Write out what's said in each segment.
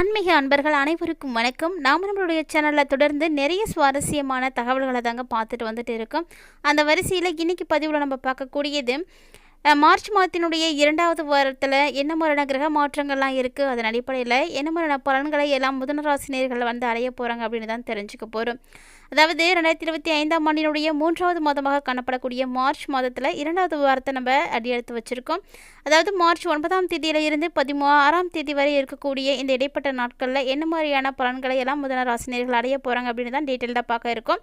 ஆன்மீக அன்பர்கள் அனைவருக்கும் வணக்கம். நாம் நம்மளுடைய சேனலில் தொடர்ந்து நிறைய சுவாரஸ்யமான தகவல்களை தாங்க பார்த்துட்டு வந்துட்டு இருக்கோம். அந்த வரிசையில் இன்னைக்கு பதிவில் நம்ம பார்க்கக்கூடியது மார்ச் மாதத்தினுடைய இரண்டாவது வாரத்தில் என்ன மாதிரியான கிரக மாற்றங்கள்லாம் இருக்குது அதன் அடிப்படையில் என்ன மாதிரியான பலன்களை எல்லாம் முதன ராசினியர்கள் வந்து அடைய போகிறாங்க அப்படின்னு தான் தெரிஞ்சுக்க போகிறோம் அதாவது ரெண்டாயிரத்தி இருபத்தி ஐந்தாம் ஆண்டினுடைய மூன்றாவது மாதமாக காணப்படக்கூடிய மார்ச் மாதத்தில் இரண்டாவது வாரத்தை நம்ம அடியெடுத்து வச்சுருக்கோம். அதாவது மார்ச் ஒன்பதாம் தேதியில இருந்து பதிமூறாம் தேதி வரை இருக்கக்கூடிய இந்த இடைப்பட்ட நாட்களில் என்ன மாதிரியான பலன்களை எல்லாம் முதன ராசினியர்கள் அடைய போகிறாங்க அப்படின்னு தான் டீட்டெயில்டாக பார்க்க இருக்கோம்.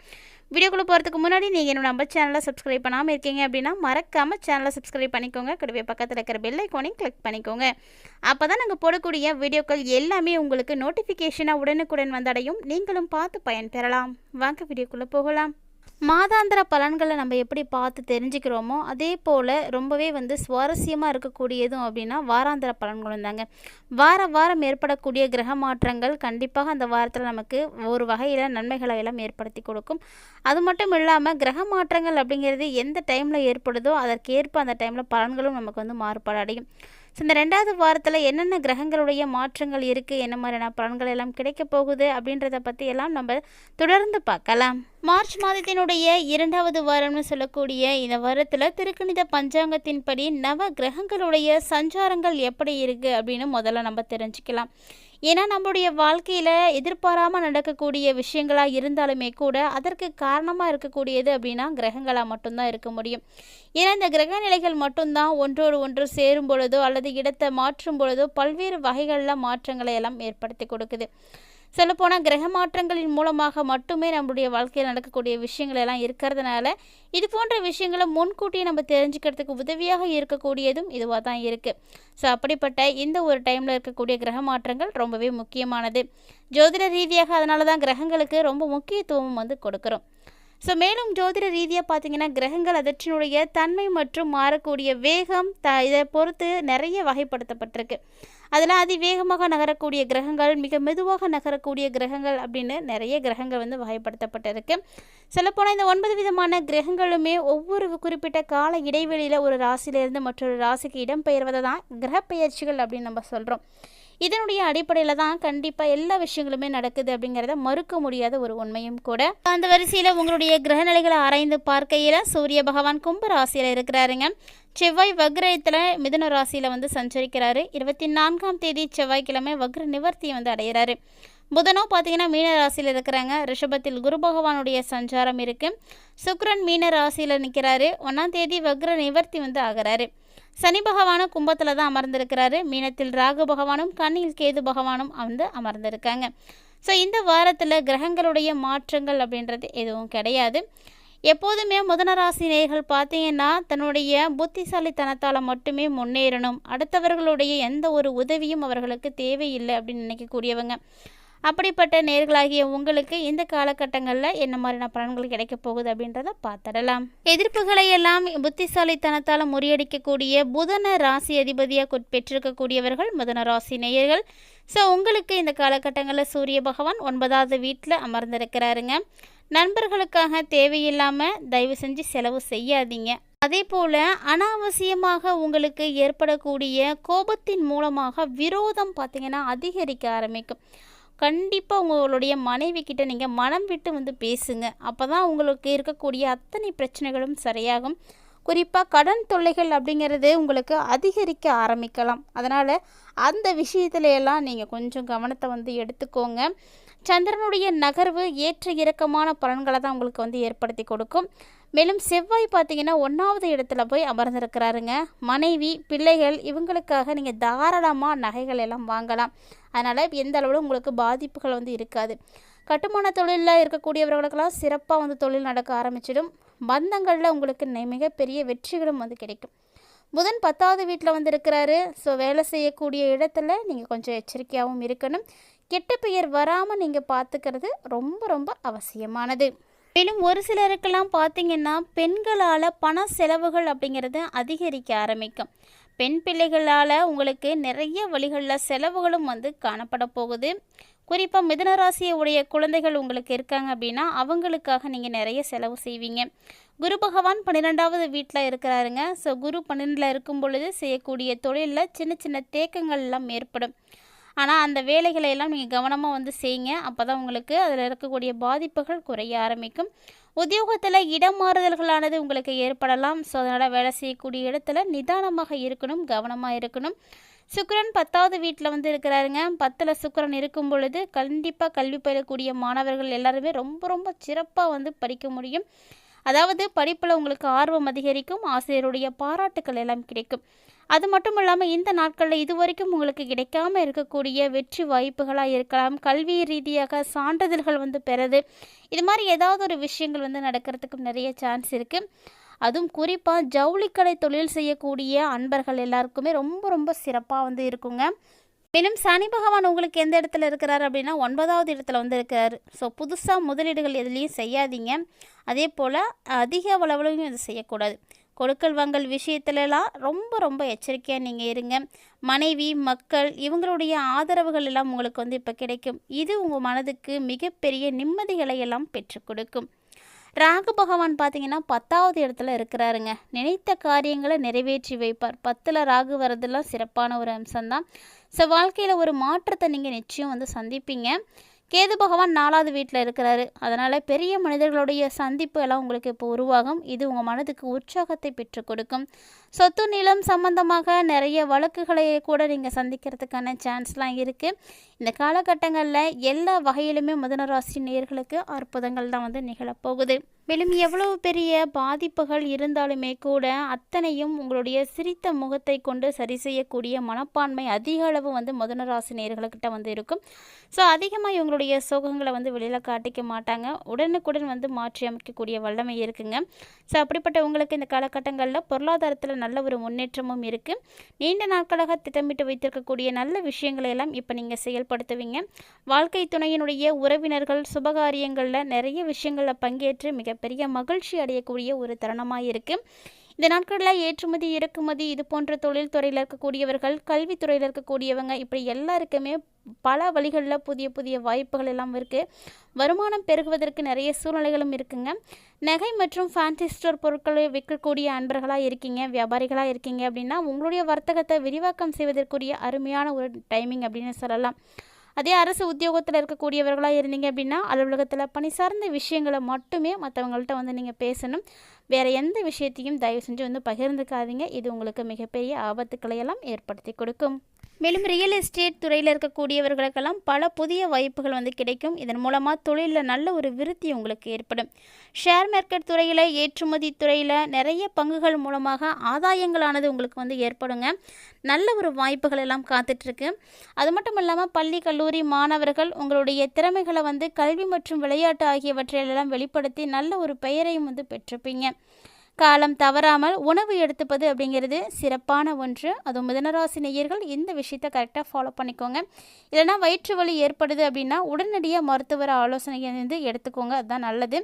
வீடியோக்குள்ளே போகிறதுக்கு முன்னாடி நீங்கள் என்னோட நம்ம சேனலை சப்ஸ்கிரைப் பண்ணாமல் இருக்கீங்க அப்படின்னா மறக்காமல் சேனலை சப்ஸ்கிரைப் பண்ணிக்கோங்க. கூடவே பக்கத்தில் இருக்கிற பெல் ஐக்கானையும் கிளிக் பண்ணிக்கோங்க. அப்போ தான் நாங்கள் போடக்கூடிய வீடியோக்கள் எல்லாமே உங்களுக்கு நோட்டிஃபிகேஷனாக உடனுக்குடன் வந்தடையும். நீங்களும் பார்த்து பயன்பெறலாம் வாங்க வீடியோக்குள்ளே போகலாம். மாதாந்திர பலன்களை நம்ம எப்படி பார்த்து தெரிஞ்சுக்கிறோமோ அதே போல் ரொம்பவே வந்து சுவாரஸ்யமாக இருக்கக்கூடியதும் அப்படின்னா வாராந்திர பலன்களும் தாங்க. வார வாரம் ஏற்படக்கூடிய கிரக மாற்றங்கள் கண்டிப்பாக அந்த வாரத்தில் நமக்கு ஒரு வகையில் நன்மைகளை எல்லாம் ஏற்படுத்தி கொடுக்கும். அது மட்டும் இல்லாமல் கிரக மாற்றங்கள் அப்படிங்கிறது எந்த டைமில் ஏற்படுதோ அதற்கேற்ப அந்த டைமில் பலன்களும் நமக்கு வந்து மாறுபாடு அடையும். ஸோ இந்த ரெண்டாவது வாரத்தில் என்னென்ன கிரகங்களுடைய மாற்றங்கள் இருக்குது என்ன மாதிரியான பலன்கள் எல்லாம் கிடைக்க போகுது? அப்படின்றத பற்றி எல்லாம் நம்ம தொடர்ந்து பார்க்கலாம். மார்ச் மாதத்தினுடைய இரண்டாவது வாரம்னு சொல்லக்கூடிய இந்த வாரத்தில் திருக்கணித பஞ்சாங்கத்தின்படி நவ கிரகங்களுடைய சஞ்சாரங்கள் எப்படி இருக்குது அப்படின்னு முதல்ல நம்ம தெரிஞ்சுக்கலாம். ஏன்னா நம்மளுடைய வாழ்க்கையில் எதிர்பாராமல் நடக்கக்கூடிய விஷயங்களாக இருந்தாலுமே கூட அதற்கு காரணமாக இருக்கக்கூடியது அப்படின்னா கிரகங்களாக மட்டும்தான் இருக்க முடியும். ஏன்னா இந்த கிரக நிலைகள் மட்டும்தான் ஒன்றோடு ஒன்று சேரும் பொழுதோ அல்லது இடத்தை மாற்றும் பொழுதோ பல்வேறு வகைகளில் மாற்றங்களை எல்லாம் ஏற்படுத்தி கொடுக்குது. சொல்லப்போனால் கிரக மாற்றங்களின் மூலமாக மட்டுமே நம்மளுடைய வாழ்க்கையில் நடக்கக்கூடிய விஷயங்கள் எல்லாம் இருக்கிறதுனால இது போன்ற விஷயங்களை முன்கூட்டியே நம்ம தெரிஞ்சுக்கிறதுக்கு உதவியாக இருக்கக்கூடியதும் இதுவாக தான் இருக்குது ஸோ அப்படிப்பட்ட இந்த ஒரு டைமில் இருக்கக்கூடிய கிரக மாற்றங்கள் ரொம்பவே முக்கியமானது. ஜோதிட ரீதியாக அதனால தான் கிரகங்களுக்கு ரொம்ப முக்கியத்துவம் வந்து கொடுக்குறோம். ஸோ மேலும் ஜோதிட ரீதியாக பார்த்தீங்கன்னா கிரகங்கள் அதற்றினுடைய தன்மை மற்றும் மாறக்கூடிய வேகம் த இதை பொறுத்து நிறைய வகைப்படுத்தப்பட்டிருக்கு. அதில் அதிவேகமாக நகரக்கூடிய கிரகங்கள் மிக மெதுவாக நகரக்கூடிய கிரகங்கள் அப்படின்னு நிறைய கிரகங்கள் வந்து வகைப்படுத்தப்பட்டிருக்கு. சொல்லப்போனால் இந்த ஒன்பது விதமான கிரகங்களுமே ஒவ்வொரு குறிப்பிட்ட கால இடைவெளியில் ஒரு ராசியிலிருந்து மற்றொரு ராசிக்கு இடம்பெயர்வதை தான் கிரகப்பெயர்ச்சிகள் அப்படின்னு நம்ம சொல்கிறோம் இதனுடைய அடிப்படையில் தான் கண்டிப்பாக எல்லா விஷயங்களுமே நடக்குது அப்படிங்கிறத மறுக்க முடியாத ஒரு உண்மையும் கூட. அந்த வரிசையில் உங்களுடைய கிரகநிலைகளை ஆராய்ந்து பார்க்கையில் சூரிய பகவான் கும்ப ராசியில் இருக்கிறாருங்க. செவ்வாய் வக்ரயத்தில் மிதுன ராசியில் வந்து சஞ்சரிக்கிறாரு. இருபத்தி நான்காம் தேதி செவ்வாய்க்கிழமை வக்ர நிவர்த்தியை வந்து அடைகிறாரு புதனோ பார்த்தீங்கன்னா மீன ராசியில் இருக்கிறாங்க. ரிஷபத்தில் குரு பகவானுடைய சஞ்சாரம் இருக்குது சுக்ரன் மீன ராசியில் நிற்கிறாரு ஒன்றாம் தேதி வக்ர நிவர்த்தி வந்து ஆகிறாரு. சனி பகவானும் கும்பத்தில் தான் அமர்ந்திருக்கிறாரு. மீனத்தில் ராகு பகவானும் கண்ணியில் கேது பகவானும் வந்து அமர்ந்திருக்காங்க. ஸோ இந்த வாரத்தில் கிரகங்களுடைய மாற்றங்கள் அப்படின்றது எதுவும் கிடையாது. எப்போதுமே முதனராசி பார்த்தீங்கன்னா தன்னுடைய புத்திசாலித்தனத்தால் மட்டுமே முன்னேறணும். அடுத்தவர்களுடைய எந்த ஒரு உதவியும் அவர்களுக்கு தேவையில்லை அப்படின்னு நினைக்கக்கூடியவங்க. அப்படிப்பட்ட நேர்களாகிய உங்களுக்கு இந்த காலகட்டங்களில் என்ன மாதிரியான பலன்கள் கிடைக்க போகுது அப்படின்றத பார்த்துடலாம். எதிர்ப்புகளை எல்லாம் புத்திசாலித்தனத்தால் முறியடிக்கக்கூடிய புதன ராசி அதிபதியாக பெற்றிருக்கக்கூடியவர்கள் புதன ராசி நேயர்கள். ஸோ உங்களுக்கு இந்த காலகட்டங்களில் சூரிய பகவான் ஒன்பதாவது வீட்டில் அமர்ந்திருக்கிறாருங்க. நண்பர்களுக்காக தேவையில்லாமல் தயவு செஞ்சு செலவு செய்யாதீங்க. அதே போல் அனாவசியமாக உங்களுக்கு ஏற்படக்கூடிய கோபத்தின் மூலமாக விரோதம் பார்த்தீங்கன்னா அதிகரிக்க ஆரம்பிக்கும். கண்டிப்பாக உங்களுடைய மனைவி கிட்ட நீங்கள் மனம் விட்டு வந்து பேசுங்க. அப்போ தான் உங்களுக்கு இருக்கக்கூடிய அத்தனை பிரச்சனைகளும் சரியாகும். குறிப்பாக கடன் தொல்லைகள் அப்படிங்கிறது உங்களுக்கு அதிகரிக்க ஆரம்பிக்கலாம். அதனால் அந்த விஷயத்துல எல்லாம் நீங்கள் கொஞ்சம் கவனத்தை வந்து எடுத்துக்கோங்க. சந்திரனுடைய நகர்வு ஏற்ற இறக்கமான பலன்களை தான் உங்களுக்கு வந்து ஏற்படுத்தி கொடுக்கும். மேலும் செவ்வாய் பார்த்தீங்கன்னா ஒன்றாவது இடத்துல போய் அமர்ந்திருக்கிறாருங்க. மனைவி பிள்ளைகள் இவங்களுக்காக நீங்கள் தாராளமாக நகைகள் எல்லாம் வாங்கலாம். அதனால் எந்த அளவில் உங்களுக்கு பாதிப்புகள் வந்து இருக்காது. கட்டுமான தொழிலில் இருக்கக்கூடியவர்களுக்கெல்லாம் சிறப்பாக வந்து தொழில் நடக்க ஆரம்பிச்சிடும். பந்தங்களில் உங்களுக்கு மிகப்பெரிய வெற்றிகளும் வந்து கிடைக்கும். புதன் பத்தாவது வீட்டில் வந்து இருக்கிறாரு ஸோ வேலை செய்யக்கூடிய இடத்துல நீங்கள் கொஞ்சம் எச்சரிக்கையாகவும் இருக்கணும். கெட்ட பெயர் வராமல் நீங்கள் பார்த்துக்கிறது ரொம்ப ரொம்ப அவசியமானது. மேலும் ஒரு சிலருக்கெல்லாம் பார்த்தீங்கன்னா பெண்களால் பண செலவுகள் அப்படிங்கிறது அதிகரிக்க ஆரம்பிக்கும். பெண் பிள்ளைகளால் உங்களுக்கு நிறைய வழிகளில் செலவுகளும் வந்து காணப்பட போகுது. குறிப்பாக மிதுனராசியை உடைய குழந்தைகள் உங்களுக்கு இருக்காங்க அப்படின்னா அவங்களுக்காக நீங்கள் நிறைய செலவு செய்வீங்க. குரு பகவான் பன்னிரெண்டாவது வீட்டில் இருக்கிறாருங்க. ஸோ குரு பன்னிரெண்டில் இருக்கும் பொழுது செய்யக்கூடிய தொழிலில் சின்ன சின்ன தேக்கங்கள்லாம் ஏற்படும். ஆனால் அந்த வேலைகளை எல்லாம் நீங்கள் கவனமாக வந்து செய்யுங்க. அப்போ தான் உங்களுக்கு அதில் இருக்கக்கூடிய பாதிப்புகள் குறைய ஆரம்பிக்கும். உத்தியோகத்தில் இடம் மாறுதல்களானது உங்களுக்கு ஏற்படலாம். ஸோ அதனால் வேலை செய்யக்கூடிய இடத்துல நிதானமாக இருக்கணும் கவனமாக இருக்கணும். சுக்கரன் பத்தாவது வீட்டில் வந்து இருக்கிறாருங்க. பத்தில் சுக்கரன் இருக்கும் பொழுது கண்டிப்பாக கல்வி பயிலக்கூடிய மாணவர்கள் எல்லாருமே ரொம்ப ரொம்ப சிறப்பாக வந்து படிக்க முடியும். அதாவது படிப்பில் உங்களுக்கு ஆர்வம் அதிகரிக்கும் ஆசிரியருடைய பாராட்டுக்கள் எல்லாம் கிடைக்கும். அது மட்டும் இல்லாமல் இந்த நாட்களில் இது வரைக்கும் உங்களுக்கு கிடைக்காம இருக்கக்கூடிய வெற்றி வாய்ப்புகளாக இருக்கலாம் கல்வி ரீதியாக சான்றிதழ்கள் வந்து பெறது. இது மாதிரி ஏதாவது ஒரு விஷயங்கள் வந்து நடக்கிறதுக்கு நிறைய சான்ஸ் இருக்குது அதுவும் குறிப்பாக ஜவுளிக்கடை தொழில் செய்யக்கூடிய அன்பர்கள் எல்லாருக்குமே ரொம்ப ரொம்ப சிறப்பாக வந்து இருக்குங்க. மேலும் சனி பகவான் உங்களுக்கு எந்த இடத்துல இருக்கிறார் அப்படின்னா ஒன்பதாவது இடத்துல வந்து இருக்கிறார் ஸோ புதுசாக முதலீடுகள் எதுலேயும் செய்யாதீங்க. அதே போல் அதிக அளவுலையும் இது செய்யக்கூடாது. கொடுக்கல் வாங்கல் விஷயத்துலலாம் ரொம்ப ரொம்ப எச்சரிக்கையாக நீங்கள் இருங்க. மனைவி மக்கள் இவங்களுடைய ஆதரவுகள் எல்லாம் உங்களுக்கு வந்து இப்போ கிடைக்கும். இது உங்கள் மனதுக்கு மிகப்பெரிய நிம்மதிகளை எல்லாம் பெற்றுக் கொடுக்கும். ராகு பகவான் பார்த்தீங்கன்னா பத்தாவது இடத்துல இருக்கிறாருங்க. நினைத்த காரியங்களை நிறைவேற்றி வைப்பார். பத்தில் ராகு வர்றதெல்லாம் சிறப்பான ஒரு அம்சம்தான். ஸோ வாழ்க்கையில் ஒரு மாற்றத்தை நீங்கள் நிச்சயம் வந்து சந்திப்பீங்க. கேது பகவான் நாலாவது வீட்டில் இருக்கிறாரு. அதனால் பெரிய மனிதர்களுடைய சந்திப்பு எல்லாம் உங்களுக்கு இப்போ உருவாகும். இது உங்கள் மனதுக்கு உற்சாகத்தை பெற்றுக் கொடுக்கும். சொத்து நிலம் சம்பந்தமாக நிறைய வழக்குகளை கூட நீங்கள் சந்திக்கிறதுக்கான சான்ஸ்லாம் இருக்குது இந்த காலகட்டங்களில் எல்லா வகையிலுமே மதுனராசி நேர்களுக்கு அற்புதங்கள் தான் வந்து நிகழப்போகுது மேலும் எவ்வளவு பெரிய பாதிப்புகள் இருந்தாலுமே கூட அத்தனையும் உங்களுடைய சிரித்த முகத்தை கொண்டு சரி செய்யக்கூடிய மனப்பான்மை அதிக அளவு வந்து முதனராசி நேர்களுக்கிட்ட வந்து இருக்கும். ஸோ அதிகமாக இவங்களுடைய சோகங்களை வந்து வெளியில் காட்டிக்க மாட்டாங்க. உடனுக்குடன் வந்து மாற்றி அமைக்கக்கூடிய வல்லமை இருக்குங்க. ஸோ அப்படிப்பட்ட உங்களுக்கு இந்த காலகட்டங்களில் பொருளாதாரத்தில் நல்ல ஒரு முன்னேற்றமும் இருக்குது நீண்ட நாட்களாக திட்டமிட்டு வைத்திருக்கக்கூடிய நல்ல விஷயங்களை எல்லாம் இப்போ நீங்கள் செயல்படுத்துவீங்க. வாழ்க்கை துணையினுடைய உறவினர்கள் சுபகாரியங்களில் நிறைய விஷயங்களில் பங்கேற்று மிகப்பெரிய மகிழ்ச்சி அடையக்கூடிய ஒரு தருணமாக இருக்குது இந்த நாட்களில் ஏற்றுமதி இறக்குமதி இது போன்ற தொழில் துறையில் இருக்கக்கூடியவர்கள் கல்வித்துறையில் இருக்கக்கூடியவங்க இப்படி எல்லாருக்குமே பல வழிகளில் புதிய புதிய வாய்ப்புகள் எல்லாம் இருக்குது வருமானம் பெருகுவதற்கு நிறைய சூழ்நிலைகளும் இருக்குங்க. நகை மற்றும் ஃபேன்சி ஸ்டோர் பொருட்களை விற்கக்கூடிய அன்பர்களாக இருக்கீங்க வியாபாரிகளாக இருக்கீங்க அப்படின்னா உங்களுடைய வர்த்தகத்தை விரிவாக்கம் செய்வதற்குரிய அருமையான ஒரு டைமிங் அப்படின்னு சொல்லலாம். அதே அரசு உத்தியோகத்தில் இருக்கக்கூடியவர்களாக இருந்தீங்க அப்படின்னா அலுவலகத்தில் பணி சார்ந்த விஷயங்களை மட்டுமே மற்றவங்கள்ட்ட வந்து நீங்கள் பேசணும். வேறு எந்த விஷயத்தையும் தயவு செஞ்சு வந்து பகிர்ந்துக்காதீங்க. இது உங்களுக்கு மிகப்பெரிய ஆபத்துக்களை எல்லாம் ஏற்படுத்தி கொடுக்கும். மேலும் ரியல் எஸ்டேட் துறையில் இருக்கக்கூடியவர்களுக்கெல்லாம் பல புதிய வாய்ப்புகள் வந்து கிடைக்கும். இதன் மூலமாக தொழிலில் நல்ல ஒரு விருத்தி உங்களுக்கு ஏற்படும். ஷேர் மார்க்கெட் துறையில் ஏற்றுமதி துறையில் நிறைய பங்குகள் மூலமாக ஆதாயங்களானது உங்களுக்கு வந்து ஏற்படுங்க. நல்ல ஒரு வாய்ப்புகள் எல்லாம் காத்துட்ருக்கு. அது மட்டும் இல்லாமல் பள்ளி கல்லூரி மாணவர்கள் உங்களுடைய திறமைகளை வந்து கல்வி மற்றும் விளையாட்டு ஆகியவற்றையெல்லாம் வெளிப்படுத்தி நல்ல ஒரு பெயரையும் வந்து பெற்றிருப்பீங்க. காலம் தவறாமல் உணவு எடுத்துப்பது அப்படிங்கிறது சிறப்பான ஒன்று. அதுவும் மிதனராசி நேயர்கள் இந்த விஷயத்தை கரெக்டாக ஃபாலோ பண்ணிக்கோங்க. இல்லைனா வயிற்று வலி ஏற்படுது அப்படின்னா உடனடியாக மருத்துவர் ஆலோசனையை வந்து எடுத்துக்கோங்க. அதுதான் நல்லது.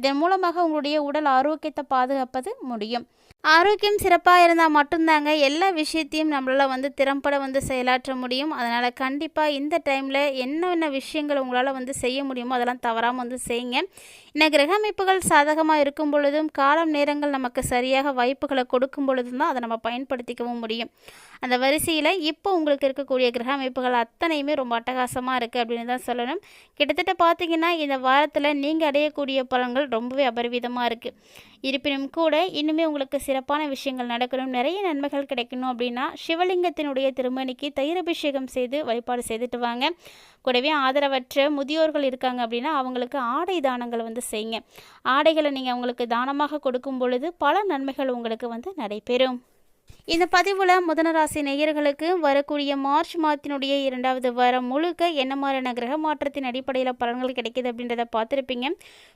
இதன் மூலமாக உங்களுடைய உடல் ஆரோக்கியத்தை பாதுகாப்பது முடியும். ஆரோக்கியம் சிறப்பாக இருந்தால் மட்டும்தாங்க எல்லா விஷயத்தையும் நம்மளால் வந்து திறம்பட வந்து செயலாற்ற முடியும். அதனால் கண்டிப்பாக இந்த டைமில் என்னென்ன விஷயங்கள் உங்களால் வந்து செய்ய முடியுமோ அதெல்லாம் தவறாமல் வந்து செய்யுங்க. இன்னும் கிரக அமைப்புகள் சாதகமாக இருக்கும் பொழுதும் காலம் நேரங்கள் நமக்கு சரியாக வாய்ப்புகளை கொடுக்கும் பொழுதும் தான் அதை நம்ம பயன்படுத்திக்கவும் முடியும். அந்த வரிசையில் இப்போ உங்களுக்கு இருக்கக்கூடிய கிரக அமைப்புகள் அத்தனையுமே ரொம்ப அட்டகாசமாக இருக்குது அப்படின்னு தான் சொல்லணும். கிட்டத்தட்ட பார்த்தீங்கன்னா இந்த வாரத்தில் நீங்கள் அடையக்கூடிய பலன்கள் ரொம்பவே அபரிவிதமாக இருக்குது இருப்பினும் கூட இன்னுமே உங்களுக்கு சிறப்பான விஷயங்கள் நடக்கணும் நிறைய நன்மைகள் கிடைக்கணும் அப்படின்னா சிவலிங்கத்தினுடைய திருமணிக்கு தயிரபிஷேகம் செய்து வழிபாடு செய்துட்டு வாங்க. கூடவே ஆதரவற்ற முதியோர்கள் இருக்காங்க அப்படின்னா அவங்களுக்கு ஆடை தானங்கள் வந்து செய்யுங்க. ஆடைகளை நீங்கள் அவங்களுக்கு தானமாக கொடுக்கும் பொழுது பல நன்மைகள் உங்களுக்கு வந்து நடைபெறும். இந்த பதிவில் முதனராசி நேயர்களுக்கு வரக்கூடிய மார்ச் மாதத்தினுடைய இரண்டாவது வாரம் முழுக்க என்ன மாதிரியான கிரக மாற்றத்தின் அடிப்படையில் பலன்கள் கிடைக்கிது அப்படின்றத பார்த்துருப்பீங்க.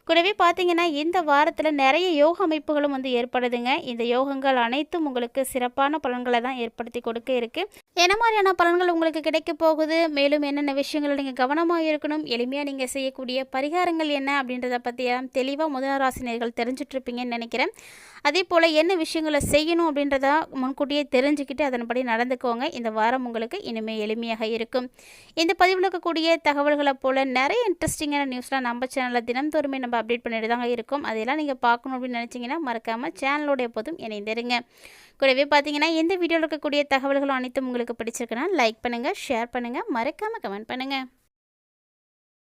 கூடவே பார்த்தீங்கன்னா இந்த வாரத்தில் நிறைய யோக அமைப்புகளும் வந்து ஏற்படுதுங்க. இந்த யோகங்கள் அனைத்தும் உங்களுக்கு சிறப்பான பலன்களை தான் ஏற்படுத்தி கொடுக்க இருக்குது என்ன மாதிரியான பலன்கள் உங்களுக்கு கிடைக்க போகுது? மேலும் என்னென்ன விஷயங்கள் நீங்கள் கவனமாக இருக்கணும்? எளிமையாக நீங்கள் செய்யக்கூடிய பரிகாரங்கள் என்ன அப்படின்றத பற்றியெல்லாம் தெளிவாக முதனராசினியர்கள் தெரிஞ்சிட்ருப்பீங்கன்னு நினைக்கிறேன். அதே போல் என்ன விஷயங்களை செய்யணும் அப்படின்றத முன்கூட்டியே தெரிஞ்சுக்கிட்டு அதன்படி நடந்துக்கோங்க. இந்த வாரம் உங்களுக்கு இனிமேல் எளிமையாக இருக்கும். இந்த பதிவில் இருக்கக்கூடிய தகவல்களை போல் நிறைய இன்ட்ரெஸ்டிங்கான நியூஸ்லாம் நம்ம சேனலில் தினந்தோறுமே நம்ம அப்டேட் பண்ணிட்டு தாங்க இருக்கும். அதெல்லாம் நீங்கள் பார்க்கணும் அப்படின்னு நினச்சிங்கன்னா மறக்காமல் சேனலோட எப்போதும் இணைந்திருங்க. கூடவே பார்த்தீங்கன்னா இந்த வீடியோவில் இருக்கக்கூடிய தகவல்களும் அனைத்தும் உங்களுக்கு பிடிச்சிருக்குன்னா லைக் பண்ணுங்கள் ஷேர் பண்ணுங்கள் மறக்காமல் கமெண்ட் பண்ணுங்கள்